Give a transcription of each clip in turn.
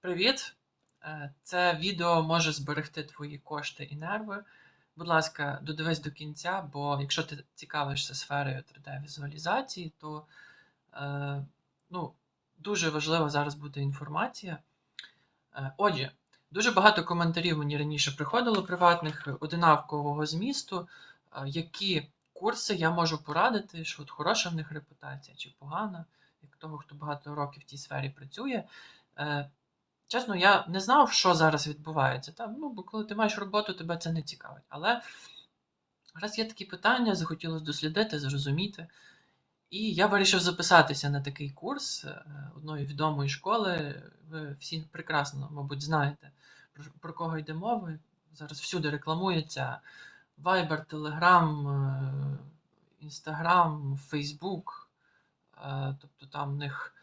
Привіт! Е, Це відео може зберегти твої кошти і нерви. Будь ласка, додивись до кінця, бо якщо ти цікавишся сферою 3D-візуалізації, то е, ну, дуже важлива зараз буде інформація. Е, Отже, дуже багато коментарів мені раніше приходило приватних одинакового змісту, е, які курси я можу порадити, що от хороша в них репутація чи погана, як того, хто багато років в тій сфері працює. Чесно, я не знав, що зараз відбувається. Та? Ну, бо коли ти маєш роботу, тебе це не цікавить. Але раз є такі питання, захотілося дослідити, зрозуміти. І я вирішив записатися на такий курс е, одної відомої школи. Ви всі прекрасно, мабуть, знаєте, про, кого йде мова. Зараз всюди рекламується Viber, Telegram, е, Instagram, Facebook. Е, Тобто там в них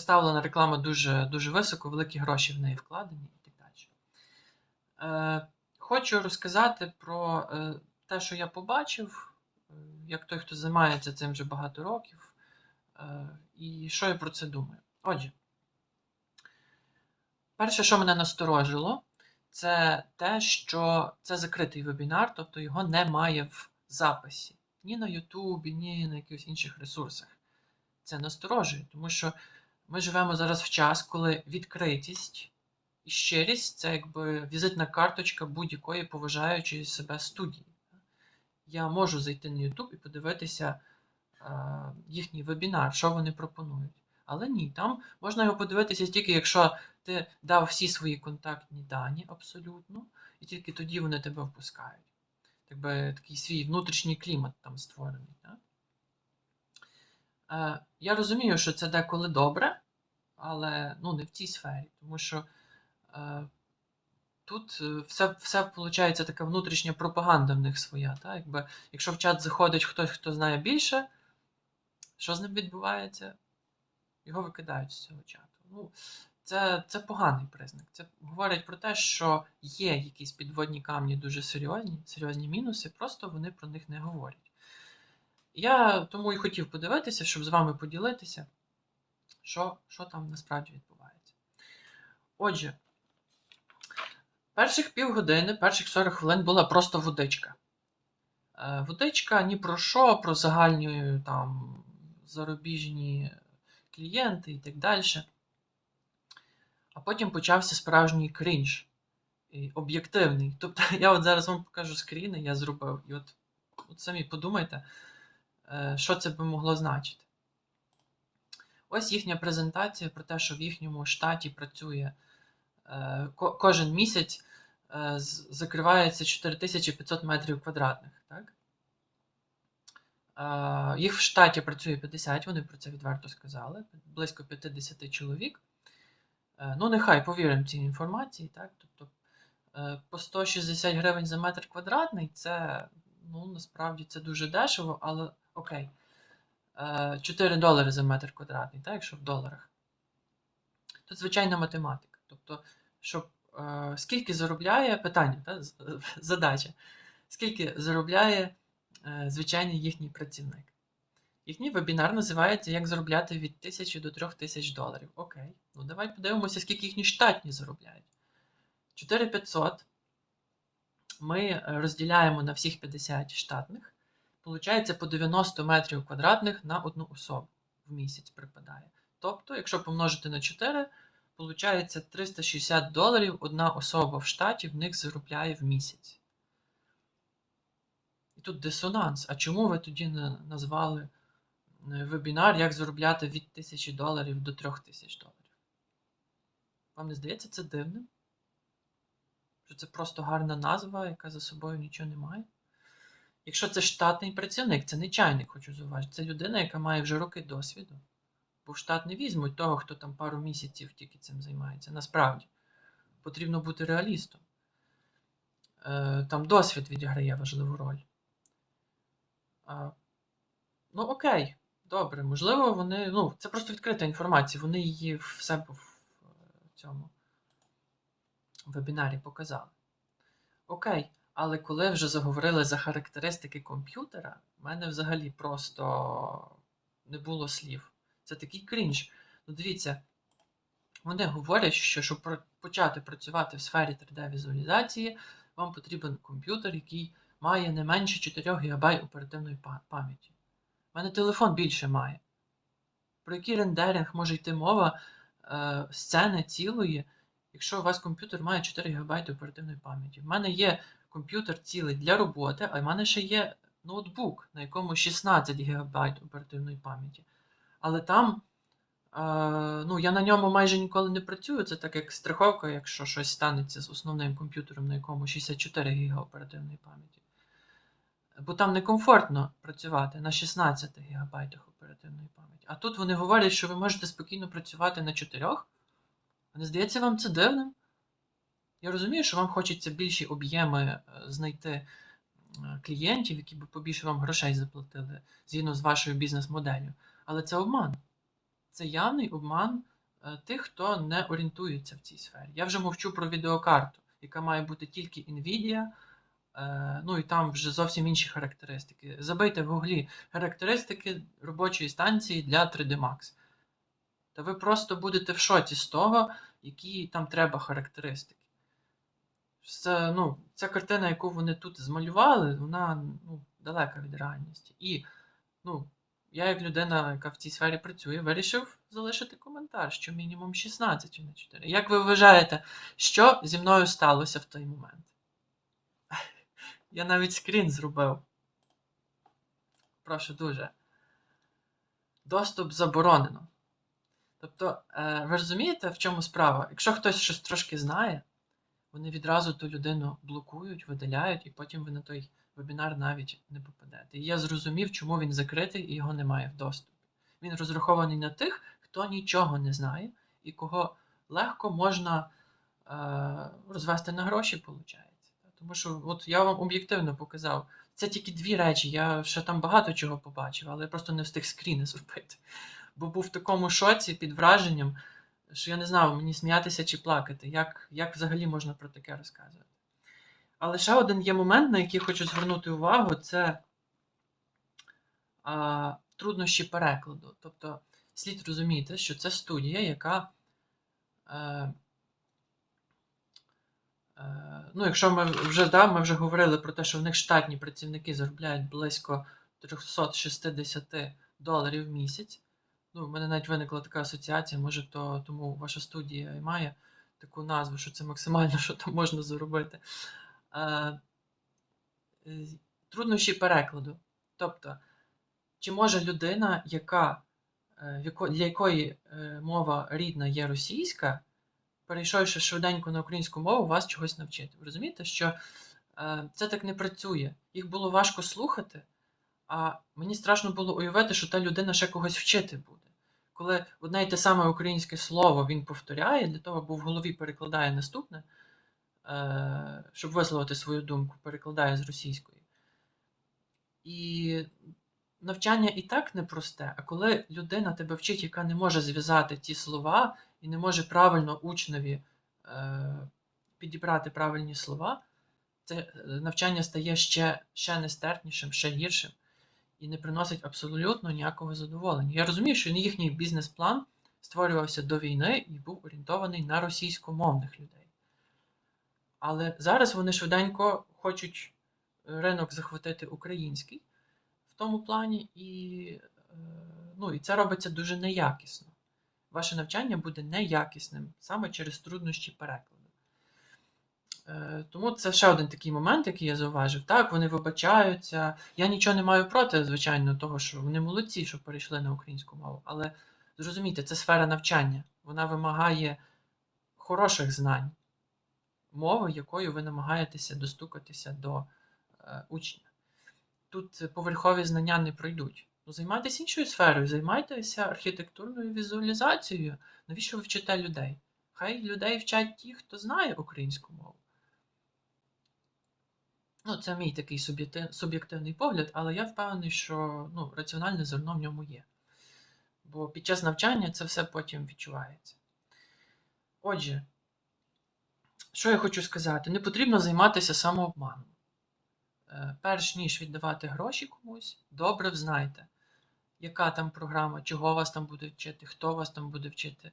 поставлена реклама дуже, дуже високо, великі гроші в неї вкладені і так далі. Е, Хочу розказати про е, те, що я побачив, е, як той, хто займається цим вже багато років, і що я про це думаю. Отже, перше, що мене насторожило, це те, що це закритий вебінар, тобто його немає в записі ні на Ютубі, ні на якихось інших ресурсах. Це насторожує, тому що ми живемо зараз в час, коли відкритість і щирість це якби візитна карточка будь-якої поважаючої себе студії. Я можу зайти на YouTube і подивитися е, їхній вебінар, що вони пропонують. Але ні, там можна його подивитися тільки якщо ти дав всі свої контактні дані абсолютно, і тільки тоді вони тебе впускають. Так би такий свій внутрішній клімат там створений. Так? Е, Я розумію, що це деколи добре, але ну, не в цій сфері, тому що е, тут е, все, все виходить така внутрішня пропаганда в них своя. Та? Якби, якщо в чат заходить хтось, хто знає більше, що з ним відбувається? Його викидають з цього чату. Ну, це, це поганий признак. Це говорить про те, що є якісь підводні камні дуже серйозні, серйозні мінуси, просто вони про них не говорять. Я тому і хотів подивитися, щоб з вами поділитися, що, що там насправді відбувається. Отже, перших півгодини, перших 40 хвилин була просто водичка. Е, Водичка ні про що, про загальні там зарубіжні клієнти і так далі. А потім почався справжній крінж. І об'єктивний. Тобто я от зараз вам покажу скріни, я зробив. І от, от самі подумайте, що це би могло значити. Ось їхня презентація про те, що в їхньому штаті працює е, кожен місяць е, закривається 4500 метрів квадратних. Так? Е, Їх в штаті працює 50, вони про це відверто сказали, близько 50 чоловік. Е, Ну, нехай повіримо цій інформації, так? Тобто е, по 160 гривень за метр квадратний це ну, насправді це дуже дешево, але окей. Е, 4 долари за метр квадратний, так, якщо в доларах. Тут звичайна математика. Тобто, щоб е, скільки заробляє питання, та, задача, скільки заробляє е, звичайний їхній працівник. Їхній вебінар називається Як заробляти від 1000 до 3000 доларів. Окей. Ну давай подивимося, скільки їхні штатні заробляють. 4500 ми е, розділяємо на всіх 50 штатних. Получається по 90 метрів квадратних на одну особу в місяць припадає. Тобто, якщо помножити на 4, получається 360 доларів одна особа в штаті в них заробляє в місяць. І тут дисонанс. А чому ви тоді назвали е, вебінар, як заробляти від 1000 доларів до 3000 доларів? Вам не здається це дивним? Що це просто гарна назва, яка за собою нічого не має? Якщо це штатний працівник, це не чайник, хочу зауважити. Це людина, яка має вже роки досвіду. Бо в штат не візьмуть того, хто там пару місяців тільки цим займається. Насправді, потрібно бути реалістом. Е, там досвід відіграє важливу роль. Ну, окей, добре, можливо, вони. Ну, це просто відкрита інформація, вони її в себе в е, цьому вебінарі показали. Окей, але коли вже заговорили за характеристики комп'ютера, в мене взагалі просто не було слів. Це такий крінж. Ну, дивіться, Вони говорять, що щоб почати працювати в сфері 3D-візуалізації, вам потрібен комп'ютер, який має не менше 4 ГБ оперативної пам'яті. У мене телефон більше має. Про який рендеринг може йти мова е, сцени цілої, якщо у вас комп'ютер має 4 ГБ оперативної пам'яті. В мене є комп'ютер цілий для роботи, а в мене ще є ноутбук, на якому 16 ГБ оперативної пам'яті. Але там, е, ну, я на ньому майже ніколи не працюю. Це так як страховка, якщо щось станеться з основним комп'ютером, на якому 64 ГБ оперативної пам'яті. Бо там некомфортно працювати на 16 ГБ оперативної пам'яті. А тут вони говорять, що ви можете спокійно працювати на 4. А не здається вам це дивним? Я розумію, що вам хочеться більші об'єми е, знайти е, клієнтів, які б побільше вам грошей заплатили згідно з вашою бізнес-моделлю. Але це обман. Це явний обман е, тих, хто не орієнтується в цій сфері. Я вже мовчу про відеокарту, яка має бути тільки Nvidia, ну і там вже зовсім інші характеристики. Забийте в гуглі характеристики робочої станції для 3D Max. Та ви просто будете в шоці з того, які там треба характеристики. Це, ну, ця картина, яку вони тут змалювали, вона ну, далека від реальності. І ну, я, як людина, яка в цій сфері працює, вирішив залишити коментар, що мінімум 16 чи не 4. Як ви вважаєте, що зі мною сталося в той момент? Я навіть скрін зробив. Прошу дуже. Доступ заборонено. Тобто, е, ви розумієте, в чому справа? Якщо хтось щось трошки знає, вони відразу ту людину блокують, видаляють, і потім ви на той вебінар навіть не попадете. І я зрозумів, чому він закритий і його немає в доступі. Він розрахований на тих, хто нічого не знає і кого легко можна е, розвести на гроші, виходить. Тому що от я вам об'єктивно показав. Це тільки дві речі. Я ще там багато чого побачив, але я просто не встиг скріни зробити. Бо був в такому шоці під враженням, що я не знав, мені сміятися чи плакати, як, як взагалі можна про таке розказувати. Але ще один є момент, на який хочу звернути увагу, це а, труднощі перекладу. Тобто, слід розуміти, що це студія, яка. Е, е, ну, якщо ми вже да, ми вже говорили про те, що в них штатні працівники заробляють близько 360 доларів в місяць. Ну, в мене навіть виникла така асоціація, може, то тому ваша студія і має таку назву, що це максимально, що там можна заробити. Е, е, труднощі перекладу. Тобто, чи може людина, яка, е, для якої е, мова рідна є російська, перейшовши швиденько на українську мову, вас чогось навчити? Ви розумієте, що це так не працює. Їх було важко слухати, а мені страшно було уявити, що та людина ще когось вчити буде. Коли одне й те саме українське слово він повторяє, для того, бо в голові перекладає наступне, е, щоб висловити свою думку, перекладає з російської. І навчання і так непросте, а коли людина тебе вчить, яка не може зв'язати ті слова і не може правильно учневі е, підібрати правильні слова, це е, навчання стає ще, ще нестерпнішим, ще гіршим і не приносить абсолютно ніякого задоволення. Я розумію, що їхній бізнес-план створювався до війни і був орієнтований на російськомовних людей. Але зараз вони швиденько хочуть ринок захватити український в тому плані, і, е, ну, і це робиться дуже неякісно. Ваше навчання буде неякісним саме через труднощі перекладу. Е, Тому це ще один такий момент, який я зауважив. Так, вони вибачаються. Я нічого не маю проти, звичайно, того, що вони молодці, що перейшли на українську мову. Але зрозумійте, це сфера навчання. Вона вимагає хороших знань, мови, якою ви намагаєтеся достукатися до е, учня. Тут поверхові знання не пройдуть. Ну, займайтеся іншою сферою, займайтеся архітектурною візуалізацією. Навіщо ви вчите людей? Хай людей вчать ті, хто знає українську мову. Ну, це мій такий суб'єктивний погляд, але я впевнений, що ну, раціональне зерно в ньому є. Бо під час навчання це все потім відчувається. Отже, що я хочу сказати? Не потрібно займатися самообманом. Е, Перш ніж віддавати гроші комусь, добре взнайте, яка там програма, чого вас там буде вчити, хто вас там буде вчити,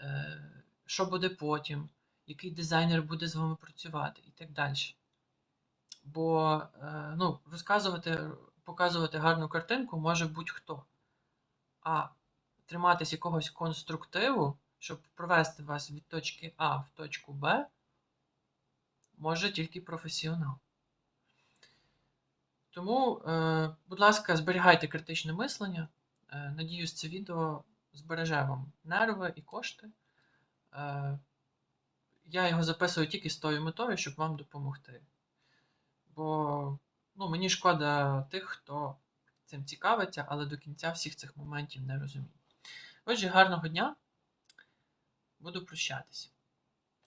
е, що буде потім, який дизайнер буде з вами працювати і так далі. Бо е, ну, розказувати, показувати гарну картинку може будь-хто. А триматись якогось конструктиву, щоб провести вас від точки А в точку Б, може тільки професіонал. Тому, е, будь ласка, зберігайте критичне мислення. Е, надіюсь, це відео збереже вам нерви і кошти. Я його записую тільки з тою метою, щоб вам допомогти. Бо ну, мені шкода тих, хто цим цікавиться, але до кінця всіх цих моментів не розуміє. Отже, гарного дня. Буду прощатися.